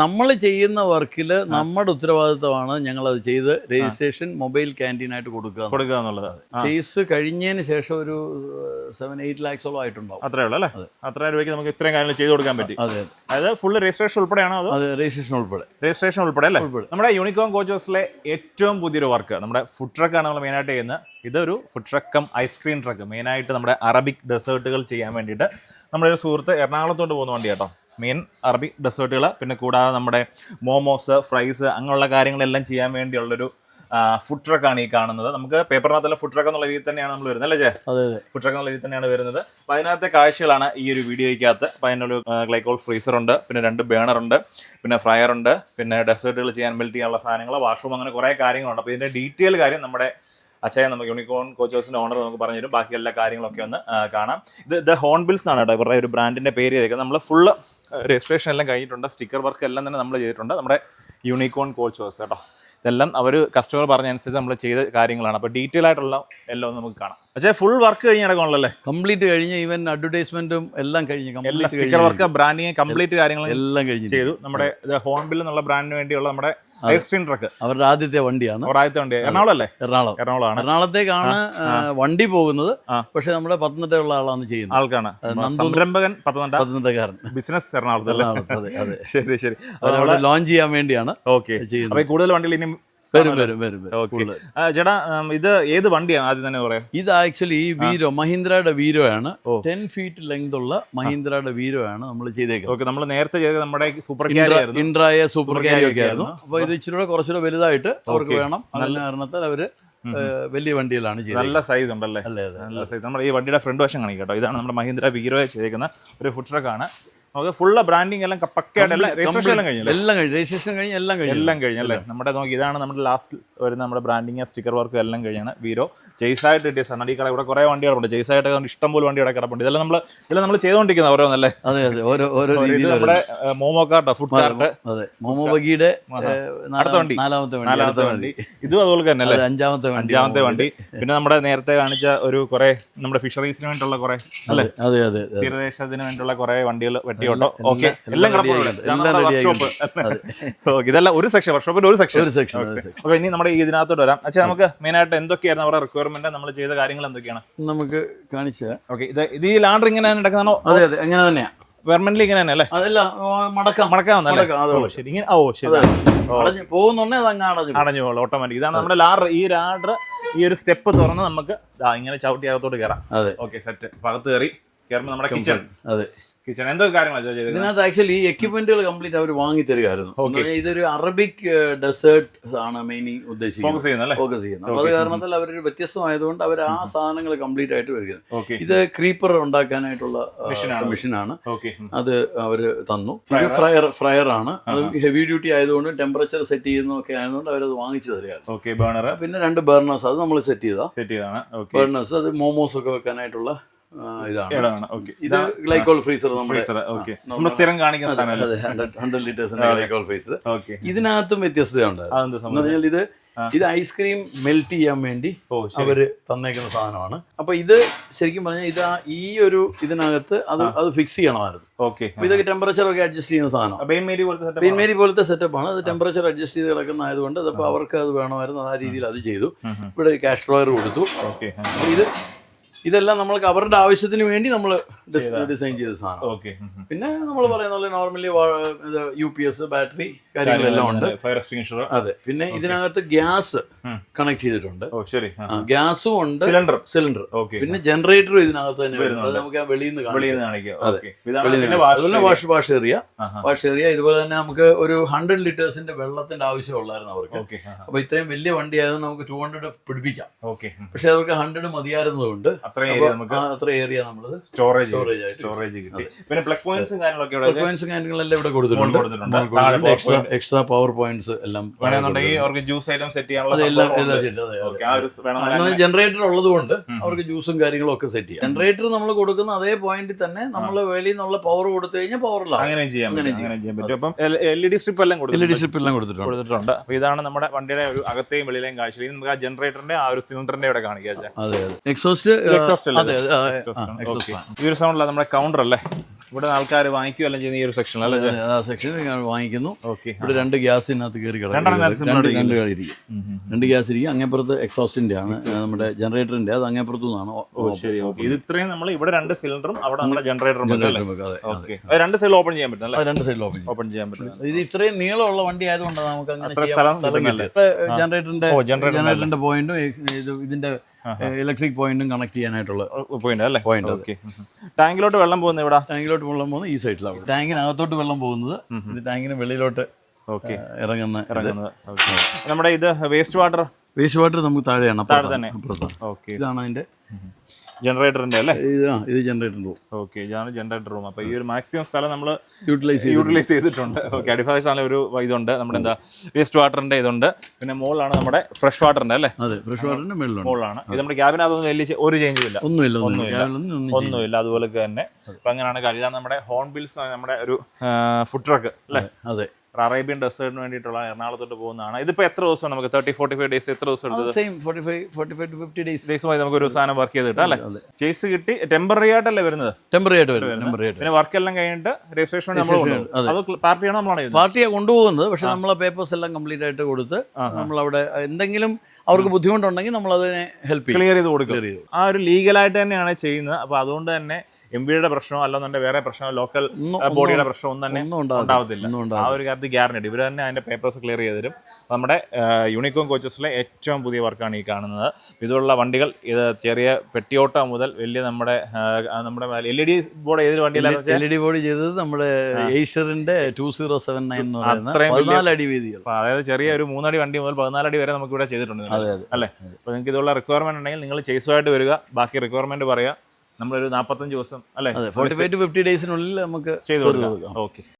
നമ്മൾ ചെയ്യുന്ന വർക്കിൽ നമ്മുടെ ഉത്തരവാദിത്തമാണ് ഞങ്ങൾ അത് ചെയ്ത് രജിസ്ട്രേഷൻ മൊബൈൽ ക്യാന്റീനായിട്ട് കൊടുക്കുക കൊടുക്കുക എന്നുള്ളത്. ഫീസ് ചേസ് കഴിഞ്ഞതിന് ശേഷം ഒരു സെവൻ എയ്റ്റ് ലാക്സോളം ആയിട്ടുണ്ടാവും. അത്രേ ഉള്ളൂ അല്ലേ? അത്ര രൂപയ്ക്ക് നമുക്ക് ഇത്രയും കാര്യങ്ങൾ ചെയ്തു കൊടുക്കാൻ പറ്റും. അതെ അതായത് ഫുള്ള് രജിസ്ട്രേഷൻ ഉൾപ്പെടെയാണോ അത്? അതെ രജിസ്ട്രേഷൻ ഉൾപ്പെടെ. രജിസ്ട്രേഷൻ ഉൾപ്പെടെ അല്ലേ? ഉൾപ്പെടെ. നമ്മുടെ യൂണിക്കോൺ കോച്ചേഴ്സിലെ ഏറ്റവും പുതിയൊരു വർക്ക് നമ്മുടെ ഫുഡ് ട്രക്കാണ് നമ്മൾ മെയിനായിട്ട് ചെയ്യുന്നത്. ഇതൊരു ഫുഡ് ട്രക്കും ഐസ്ക്രീം ട്രക്ക് മെയിനായിട്ട് നമ്മുടെ അറബിക് ഡെസേർട്ടുകൾ ചെയ്യാൻ വേണ്ടിയിട്ട് നമ്മുടെ ഒരു സുഹൃത്ത് എറണാകുളത്തോട്ട് പോകുന്ന വണ്ടി കേട്ടോ മെയിൻ അറബി ഡെസേർട്ടുകൾ പിന്നെ കൂടാതെ നമ്മുടെ മോമോസ് ഫ്രൈസ് അങ്ങനെയുള്ള കാര്യങ്ങളെല്ലാം ചെയ്യാൻ വേണ്ടിയുള്ളൊരു ഫുഡ് ട്രക്കാണ് ഈ കാണുന്നത്. നമുക്ക് പേപ്പറിനകത്തുള്ള ഫുഡ് ട്രക്ക് എന്നുള്ള രീതിയിൽ തന്നെയാണ് നമ്മൾ വരുന്നത് അല്ലേ ജെ? അതെ അതെ. ഫുഡ് ട്രക്ക് എന്നുള്ള രീതിയിൽ തന്നെയാണ് വരുന്നത്. അപ്പം അതിനകത്തെ കാഴ്ചകളാണ് ഈ ഒരു വീഡിയോയ്ക്കകത്ത്. അപ്പോൾ അതിനൊരു ഗ്ലൈക്കോൾ ഫ്രീസർ ഉണ്ട് പിന്നെ രണ്ട് ബേണർ ഉണ്ട് പിന്നെ ഫ്രയർ ഉണ്ട് പിന്നെ ഡെസേർട്ടുകൾ ചെയ്യാൻ മെൽറ്റ് ചെയ്യാനുള്ള സാധനങ്ങൾ വാഷ്റൂം അങ്ങനെ കുറേ കാര്യങ്ങളുണ്ട്. അപ്പോൾ ഇതിന്റെ ഡീറ്റെയിൽ കാര്യം നമ്മുടെ അച്ഛായ നമുക്ക് യൂണിക്കോൺ കോച്ച് കോച്ചേഴ്സിന്റെ ഓണർ നമുക്ക് പറഞ്ഞു തരും. ബാക്കി എല്ലാ കാര്യങ്ങളൊക്കെ ഒന്ന് കാണാം. ഇത് ദ ഹോൺബിൽസ് എന്നാണ് കേട്ടോ ഇവരുടെ ഒരു ബ്രാൻഡിന്റെ പേര് ചെയ്തേക്കുന്നത്. നമ്മൾ ഫുള്ള് രജിസ്ട്രേഷൻ എല്ലാം കഴിഞ്ഞിട്ടുണ്ട്. സ്റ്റിക്കർ വർക്ക് എല്ലാം തന്നെ നമ്മൾ ചെയ്തിട്ടുണ്ട്. നമ്മുടെ യൂണിക്കോൺ കോച്ചേഴ്സ് കേട്ടോ. ഇതെല്ലാം അവർ കസ്റ്റമർ പറഞ്ഞനുസരിച്ച് നമ്മൾ ചെയ്ത കാര്യങ്ങളാണ്. അപ്പോൾ ഡീറ്റെയിൽ ആയിട്ടുള്ള എല്ലാം ഒന്ന് നമുക്ക് കാണാം. പക്ഷേ ഫുൾ വർക്ക് കഴിഞ്ഞ് കംപ്ലീറ്റ് കഴിഞ്ഞ് ഈവൻ അഡ്വർടൈസ്മെന്റും എല്ലാം കഴിഞ്ഞ് എല്ലാ സ്റ്റിക്കർ വർക്ക് ബ്രാൻഡിങ് കംപ്ലീറ്റ് കാര്യങ്ങളും എല്ലാം കഴിഞ്ഞു. ചെയ്തു. നമ്മുടെ ഹോൺബിൽ എന്നുള്ള ബ്രാൻഡിന് വേണ്ടിയുള്ള നമ്മുടെ ഐസ്ക്രീം ട്രക്ക് അവരുടെ ആദ്യത്തെ വണ്ടിയാണ്. ഒരാദ്യത്തെ വണ്ടി. എറണാകുളം അല്ലേ? എറണാകുളം. എറണാകുളമാണ് എറണാകുളത്തേക്കാണ് വണ്ടി പോകുന്നത്. പക്ഷെ നമ്മുടെ പത്തനംതിട്ടയുള്ള ആളാണ് ചെയ്യുന്നത്. ആൾക്കാണ്. സംരംഭകൻ പത്തനംതിട്ട പത്തനംതിട്ടക്കാരൻ. ബിസിനസ് എറണാകുളത്ത് ശരി ശരി. അവരവിടെ ലോഞ്ച് ചെയ്യാൻ വേണ്ടിയാണ് ഓക്കെ. കൂടുതൽ വണ്ടികൾ ഇനി വരും വരും വരും വരും. ഓക്കെ. full. ചേട്ടാ ഉം, ഇത് ഏത് വണ്ടിയാണ് ആദ്യം തന്നെ പറയാം? ഇത് ആക്ച്വലി ഈ വീരോ മഹീന്ദ്രയുടെ വീരോ ആണ്. ടെൻ ഫീറ്റ് ലെങ്ത് ഉള്ള മഹീന്ദ്രയുടെ വീരോ ആണ് നമ്മൾ ചെയ്തേക്കുന്നത്. ഓക്കെ നമ്മൾ നേരത്തെ ചെയ്തത് നമ്മുടെ സൂപ്പർ ക്യാരി ആയിരുന്നു. ഇൻട്രായ സൂപ്പർ ക്യാരി ഒക്കെ ആയിരുന്നു. അപ്പൊ ഇത് ഇച്ചിരി കൂടെ കുറച്ചുകൂടെ വലുതായിട്ട് അവർക്ക് വേണം. അതിന് കാരണത്താൽ അവർ വലിയ വണ്ടിയിലാണ് നല്ല സൈസ് ഉണ്ടല്ലേ? നല്ല സൈസ് നമ്മുടെ ഈ വണ്ടിയുടെ ഫ്രണ്ട് വശം കാണിക്കട്ടോ കേട്ടോ. ഇതാണ് നമ്മുടെ മഹീന്ദ്ര വീരോയെ ചെയ്തേക്കുന്ന ഒരു ഫുഡ് ട്രക്കാണ് നമുക്ക് ഫുള്ള് ബ്രാൻഡിങ് എല്ലാം പക്കയായിട്ട് എല്ലാം രജിസ്ട്രേഷൻ എല്ലാം കഴിഞ്ഞു രജിസ്ട്രേഷൻ കഴിഞ്ഞ്. എല്ലാം കഴിഞ്ഞു. എല്ലാം കഴിഞ്ഞല്ലേ നമ്മുടെ നോക്കി ഇതാണ് നമ്മുടെ ലാസ്റ്റ് വരുന്ന നമ്മുടെ ബ്രാൻഡിങ് സ്റ്റിക്കർ വർക്ക് എല്ലാം കഴിഞ്ഞാണ്. വീരോ ചേസായിട്ട് കിട്ടിയ സണ്ണടി കട ഇവിടെ കുറേ വണ്ടികളുണ്ട് ജെയ്സായിട്ട് ഇഷ്ടം പോലെ ഇവിടെ കിടപ്പുണ്ട്. ഇതെല്ലാം നമ്മൾ ഇതെല്ലാം നമ്മൾ ചെയ്തോണ്ടിരിക്കുന്ന ഓരോന്നല്ലേ? അതെ അതെ. ഓരോ ഓരോ രീതിയിൽ നമ്മുടെ മോമോ കാർട്ടോ ഫുഡ് കാർട്ട് അതെ. മോമോ ബഗിയുടെ അടുത്ത വണ്ടി. നാലാമത്തെ വണ്ടി നാലാമത്തെ വണ്ടി. ഇതും അതുപോലെ തന്നെ അല്ലേ? അഞ്ചാമത്തെ വണ്ടി അഞ്ചാമത്തെ വണ്ടി. പിന്നെ നമ്മുടെ നേരത്തെ കാണിച്ച ഒരു കുറെ നമ്മുടെ ഫിഷറീസിന് വേണ്ടിയുള്ള കുറെ അല്ലേ? അതെ അതെ അതെ തീരദേശത്തിന് വേണ്ടിയുള്ള കുറെ വണ്ടികൾ വെട്ടിയോട്ടോ എല്ലാം- ഓക്കെ എല്ലാം കിടപ്പുണ്ട് ഇതെല്ലാം ഒരു സെക്ഷൻ വർക്ക്ഷോപ്പിന്റെ ഒരു സെക്ഷൻ ഒരു സെക്ഷൻ ഓക്കെ ഇനി നമ്മുടെ ഇതിനകത്തോട്ട് വരാം. അച്ഛാ നമുക്ക് മെയിൻ ആയിട്ട് എന്തൊക്കെയായിരുന്നു അവരുടെ റിക്വയർമെന്റ് നമ്മൾ ചെയ്ത കാര്യങ്ങൾ എന്തൊക്കെയാണ്? നമുക്ക് കാണിച്ച ഓക്കെ ഇത് ഇത് ഈ ലാണ്ടർ ഇങ്ങനെ നടക്കുന്നതാണോ? അതെ അതെ അങ്ങനെ തന്നെയാ. പെർമനന്റ് ഇങ്ങനെ തന്നെ അല്ലേ അതല്ല മടക്കാം. മടക്കാം. ശരി ഇങ്ങനെ ഓ ശരി പോകുന്നുണ്ടേ അടഞ്ഞു പോകും. പോകുള്ളൂ ഓട്ടോമാറ്റിക് ഇതാണ് നമ്മുടെ ലാഡർ ഈ ലാഡർ ഈ ഒരു സ്റ്റെപ്പ് തുറന്ന് നമുക്ക് ഇങ്ങനെ ചവിട്ടി അകത്തോട്ട് കയറാം. അതെ. ഓക്കെ സെറ്റ് അകത്ത് കയറി കയറുമ്പോൾ നമ്മുടെ കിച്ചൺ അതെ. കിച്ചൺ. എന്തൊക്കെ കാര്യങ്ങളാണ് ചെയ്തത് ഇതിനകത്ത് ആക്ച്വലി എക്യുപ്മെന്റുകൾ കംപ്ലീറ്റ് അവർ വാങ്ങി തരികയായിരുന്നു ഇതൊരു അറബിക് ഡെസേർട്ട് ആണ് മെയിൻ ഉദ്ദേശിക്കുന്നത്. ഫോക്കസ് ചെയ്യുന്നത്. അപ്പൊ അത് കാരണത്തിൽ അവർ വ്യത്യസ്തമായതുകൊണ്ട് അവർ ആ സാധനങ്ങൾ കംപ്ലീറ്റ് ആയിട്ട് വരികയാണ്. ഇത് ക്രീപ്പർ ഉണ്ടാക്കാനായിട്ടുള്ള. മെഷീനാണ് അത് അവർ തന്നു. ഇത് ഫ്രയർ ഫ്രയർ ആണ്. അത് ഹെവി ഡ്യൂട്ടി ആയതുകൊണ്ട് ടെമ്പറേച്ചർ സെറ്റ് ചെയ്യുന്നതൊക്കെ ആയതുകൊണ്ട് അവരത് വാങ്ങിച്ചു തരികയാണ്. പിന്നെ രണ്ട് ബേർണേഴ്സ് അത് നമ്മൾ സെറ്റ് ചെയ്താ. സെറ്റ് ചെയ്താണ് ബേർണേഴ്സ് അത് മോമോസ് ഒക്കെ വെക്കാനായിട്ടുള്ള ഇതാണ്. ഇത് ഗ്ലൈക്കോൾ ഫ്രീസർ നമ്മൾ സ്ഥിരം കാണിക്കുന്ന സാധനം അതെ ഹൺഡ്രഡ് ഹൺഡ്രഡ് ലിറ്റേഴ്സിന്റെ ഗ്ലൈക്കോൾ ഫ്രീസർ ഇതിനകത്തും വ്യത്യസ്തതയുണ്ട് എന്ന് പറഞ്ഞാൽ ഇത് ഇത് ഐസ്ക്രീം മെൽറ്റ് ചെയ്യാൻ വേണ്ടി അവർ തന്നേക്കുന്ന സാധനമാണ്. അപ്പൊ ഇത് ശരിക്കും പറഞ്ഞാൽ ഇത് ഈ ഒരു ഇതിനകത്ത് അത് അത് ഫിക്സ് ചെയ്യണമായിരുന്നു. ഇതൊക്കെ ടെമ്പറേച്ചർ ഒക്കെ അഡ്ജസ്റ്റ് ചെയ്യുന്ന സാധനം ബെയിൻ മേരി പോലത്തെ സെറ്റപ്പ് ആണ്? സെറ്റപ്പാണ് അത് ടെമ്പറേച്ചർ അഡ്ജസ്റ്റ് ചെയ്ത് കിടക്കുന്നതായതുകൊണ്ട് അതപ്പോൾ അവർക്ക് അത് വേണമായിരുന്നു. ആ രീതിയിൽ അത് ചെയ്തു. ഇവിടെ ക്യാഷ് ഡ്രോയർ കൊടുത്തു. ഓക്കെ. ഇത് ഇതെല്ലാം നമ്മൾക്ക് അവരുടെ ആവശ്യത്തിന് വേണ്ടി നമ്മൾ ഡിസൈൻ ചെയ്ത. സാധനം. ഓക്കെ പിന്നെ നമ്മൾ പറയുന്ന പോലെ normally U P S battery കാര്യങ്ങളെല്ലാം ഉണ്ട്. ഫയർ എക്സ്റ്റിംഗ്വിഷർ അതെ. പിന്നെ ഇതിനകത്ത് ഗ്യാസ് കണക്ട് ചെയ്തിട്ടുണ്ട്. ശരി. ഗ്യാസും ഉണ്ട്. സിലിണ്ടർ സിലിണ്ടർ ഓക്കെ പിന്നെ ജനറേറ്ററും ഇതിനകത്ത് തന്നെ വരും അത് നമുക്ക് വെളിയിൽ നിന്ന് അതുപോലെ wash wash area wash area ഇതുപോലെ തന്നെ നമുക്ക് ഒരു ഹൺഡ്രഡ് ലിറ്റേഴ്സിന്റെ വെള്ളത്തിന്റെ ആവശ്യമുള്ളായിരുന്നു അവർക്ക്. ഓക്കെ അപ്പൊ ഇത്രയും വലിയ വണ്ടി ആയതുകൊണ്ട് നമുക്ക് ടു ഹൺഡ്രഡ് പിടിപ്പിക്കാം. ഓക്കെ പക്ഷെ അവർക്ക് ഹൺഡ്രഡ് മതിയായിരുന്നതുകൊണ്ട് അത്ര ഏരിയ നമ്മൾ സ്റ്റോറേജ് സ്റ്റോറേജ് കിട്ടി. പിന്നെ പ്ലഗ് പോയിന്റ്സും കാര്യങ്ങളൊക്കെ ഇവിടെ പോയിന്റ്സ് കാര്യങ്ങളെല്ലാം ഇവിടെ കൊടുത്തിട്ടുണ്ട്. എക്സ്ട്രാ എക്സ്ട്രാ പവർ പോയിന്റ്സ് എല്ലാം താഴെ വേണമെന്നുണ്ടെങ്കിൽ അവർക്ക് ജ്യൂസ് ഐറ്റം സെറ്റ് ചെയ്യാനുള്ള ജനറേറ്റർ ഉള്ളത് കൊണ്ട് അവർക്ക് ജ്യൂസും കാര്യങ്ങളും ഒക്കെ സെറ്റ് ചെയ്യാം. ജനറേറ്റർ നമ്മൾ കൊടുക്കുന്ന അതേ പോയിന്റിൽ തന്നെ നമ്മൾ വെളിയിൽ നിന്നുള്ള പവർ കൊടുത്തു കഴിഞ്ഞാൽ പവറിലാണ് അങ്ങനെ ചെയ്യാം. അങ്ങനെ ചെയ്യാൻ പറ്റും. അപ്പം എൽ ഇ ഡി സ്ട്രിപ്പ് എല്ലാം എൽ ഇ കൊടുത്തിട്ടുണ്ട് ഡി സ്ട്രിപ്പ് എല്ലാം കൊടുത്തിട്ടുണ്ട്. കൊടുത്തിട്ടുണ്ട്. അപ്പൊ ഇതാണ് നമ്മുടെ വണ്ടിയുടെ ഒരു അകത്തെയും വെളിയിലെയും കാഴ്ച. ഇനി നമുക്ക് ആ ജനറേറ്ററിന്റെ ആ ഒരു സിലിണ്ടറിന്റെ ഇവിടെ കാണിക്കാം അതെ അതെ. എക്സോസ്റ്റ് അതെ അതെ എക്സോസ്റ്റ് Okay. ഈ ഒരു സൗണ്ടില്ല നമ്മുടെ കൗണ്ടർ അല്ലേ? ഇവിടെ ആൾക്കാർ വാങ്ങിക്കുകയെല്ലാം ചെയ്യുന്ന ഈ ഒരു സെക്ഷൻ അല്ലേ വാങ്ങിക്കുന്നു. ഓക്കെ ഇവിടെ രണ്ട് ഗ്യാസിനകത്ത് കയറി കിടക്കും. രണ്ട് രണ്ട് ഇരിക്കും. രണ്ട് ഗ്യാസ് ഇരിക്കും. അങ്ങേപ്പുറത്ത് എക്സോസ്റ്റിന്റെ ആണ്. നമ്മുടെ ജനറേറ്ററിന്റെ അത് അങ്ങേപ്പുറത്തു നിന്നാണ്. ശരി. ഓക്കെ ഇത് ഇത്രയും നമ്മൾ ഇവിടെ രണ്ട് സിലിണ്ടറും അവിടെ നമ്മുടെ ജനറേറ്ററും രണ്ട് സൈഡിൽ ഓപ്പൺ ചെയ്യാൻ പറ്റും രണ്ട് സൈഡിൽ ഓപ്പൺ ഓപ്പൺ ചെയ്യാൻ പറ്റും. ഇത് ഇത്രയും നീളമുള്ള വണ്ടി ആയതുകൊണ്ടാണ് നമുക്ക് അങ്ങനെ ജനറേറ്ററിന്റെ ജനറേറ്ററിന്റെ പോയിന്റും ഇതിന്റെ ഇലക്ട്രിക് പോയിന്റും കണക്ട് ചെയ്യാനായിട്ടുള്ള പോയിന്റ് അല്ലേ? Point okay. ടാങ്കിലോട്ട് വെള്ളം പോകുന്നത് ഇവിടെ ടാങ്കിലോട്ട് വെള്ളം പോകുന്നത് ഈ സൈഡിലാണ് ടാങ്കിനകത്തോട്ട് വെള്ളം പോകുന്നത് ഇത് ടാങ്കിന് വെളിയിലോട്ട് ഓക്കെ. ഇറങ്ങുന്ന. ഇറങ്ങുന്നത്. നമ്മുടെ ഇത് വേസ്റ്റ് വാട്ടർ വേസ്റ്റ് വാട്ടർ നമുക്ക് താഴെയാണ് താഴെ തന്നെ. ഓക്കെ. ഇതാണ് അതിന്റെ ജനറേറ്ററിന്റെ അല്ലേ? ഇത് ജനറേറ്റർ റൂം ഓക്കെ ഇതാണ് ജനറേറ്റർ റൂം അപ്പൊ ഈ ഒരു മാക്സിമം സ്ഥലം നമ്മൾ യൂട്ടിലൈസ് യൂട്ടിലൈസ് ചെയ്തിട്ടുണ്ട്. ഓക്കെ അടിഭാഗത്താണ് ഒരു ഇതുണ്ട്. നമ്മുടെ എന്താ വേസ്റ്റ് വാട്ടറിന്റെ ഇതുണ്ട്. പിന്നെ മുകളിലാണ് നമ്മുടെ ഫ്രഷ് വാട്ടറിന്റെ അല്ലേ? അതെ ഫ്രഷ് വാട്ടറിന്റെ മുകളിലാണ് ഇത് നമ്മുടെ ക്യാബിനകത്തൊന്നും വലിയ ഒരു ചേഞ്ചും ഇല്ല. ഒന്നുമില്ല. ഒന്നുമില്ല. അതുപോലെ തന്നെ. അപ്പൊ അങ്ങനെയാണ് കാര്യം. ഇതാണ് നമ്മുടെ ഹോൺ ബിൽസ് നമ്മുടെ ഒരു ഫുഡ് ട്രക്ക് അല്ലേ? അതെ. അറേബ്യൻ ഡെസേർട്ടിന് വേണ്ടിയിട്ടുള്ള എറണാകുളത്തോട്ട് പോകുന്നതാണ്. ഇതിപ്പോ എത്ര ദിവസം നമുക്ക് തേർട്ടി ഫോർട്ടി ഫൈവ് ഡേയ്സ് എത്ര ദിവസം എടുത്തത്? Same forty five forty five to fifty days ഡേയ്സുമായി നമുക്ക് ഒരു സാധനം വർക്ക് ചെയ്ത് കിട്ടാം അല്ലേ ചേസ് കിട്ടി. ടെമ്പററി ആയിട്ടല്ലേ വരുന്നത്? ടെമ്പററി ആയിട്ട് വരും ടെമ്പററി ആയിട്ട് പിന്നെ വർക്ക് എല്ലാം കഴിഞ്ഞിട്ട് രജിസ്ട്രേഷൻ നമ്മൾ അത്. പാർട്ടിയാണോ നമ്മളാണ് പാർട്ടിയാണ് കൊണ്ടുപോകുന്നത് പക്ഷേ നമ്മളെ പേപ്പേഴ്സ് എല്ലാം കംപ്ലീറ്റ് ആയിട്ട് കൊടുത്ത് നമ്മളവിടെ എന്തെങ്കിലും അവർക്ക് ബുദ്ധിമുട്ടുണ്ടെങ്കിൽ നമ്മൾ അതിനെ ഹെൽപ്പ് ക്ലിയർ ചെയ്ത് കൊടുക്കുക ആ ഒരു ലീഗലായിട്ട് തന്നെയാണ് ചെയ്യുന്നത്. അപ്പൊ അതുകൊണ്ട് തന്നെ എം പിയുടെ പ്രശ്നമോ അല്ലെന്നുണ്ടെങ്കിൽ വേറെ പ്രശ്നമോ ലോക്കൽ ബോഡിയുടെ പ്രശ്നമോ ഒന്നും തന്നെ ഉണ്ടാവത്തില്ല. ആ ഒരു കാര്യത്തിൽ ഗ്യാരണ്ടി ഇവർ തന്നെ അതിന്റെ പേപ്പേഴ്സ് ക്ലിയർ ചെയ്ത് തരും നമ്മുടെ യൂണിക്കോൺ കോച്ചസിലെ ഏറ്റവും പുതിയ വർക്കാണ് ഈ കാണുന്നത്. ഇതുള്ള വണ്ടികൾ ഇത് ചെറിയ പെട്ടിയോട്ട മുതൽ വലിയ നമ്മുടെ നമ്മുടെ എൽ ഇ ഡി ബോർഡ് ഏത് വണ്ടിയിലാണ് എൽ ഇ ഡി ബോർഡ് ചെയ്തത് നമ്മുടെ ഏഷ്യറിന്റെ ടു സീറോ സെവൻ നയൻ അത്രയും അടി വീതികൾ. അതായത് ചെറിയ ഒരു മൂന്നടി വണ്ടി മുതൽ പതിനാലടി വരെ നമുക്ക് ഇവിടെ ചെയ്തിട്ടുണ്ട്. അല്ലേ? അപ്പോൾ നിങ്ങൾക്ക് ഇതുള്ള റിക്വയർമെന്റ് ഉണ്ടെങ്കിൽ നിങ്ങൾ ചേസുമായിട്ട് വരിക. ബാക്കി റിക്വയർമെന്റ് പറയുക നമ്മളൊരു നാൽപ്പത്തഞ്ച് ദിവസം അല്ലേ? ഫോർട്ടി ഫൈവ് ടു ഫിഫ്റ്റി ഡേയ്സിനുള്ളിൽ നമുക്ക് ചെയ്തു കൊടുക്കാം. ഓക്കെ